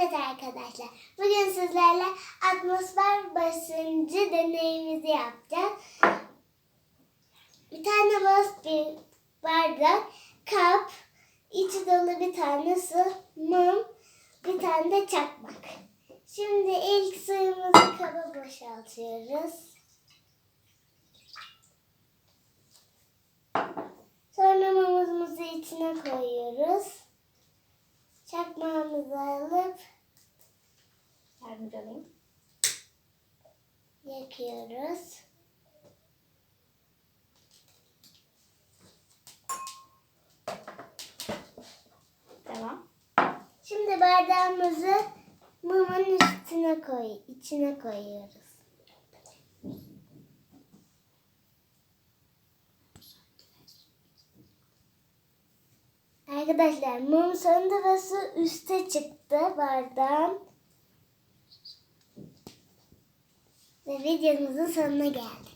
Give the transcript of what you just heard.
Evet arkadaşlar, bugün sizlerle atmosfer basıncı deneyimizi yapacağız. Bir tane boz bir bardak, kap, içi dolu bir tane su, mum, bir tane de çakmak. Şimdi ilk suyumuzu kaba boşaltıyoruz. Sonra mumumuzu içine koyuyoruz. Alıp Yardımcı olayım. yakıyoruz. Devam. Şimdi bardağımızı mumun üstüne koy, içine koyuyoruz. Arkadaşlar mum su üste çıktı bardağın. Ve videomuzun sonuna geldik.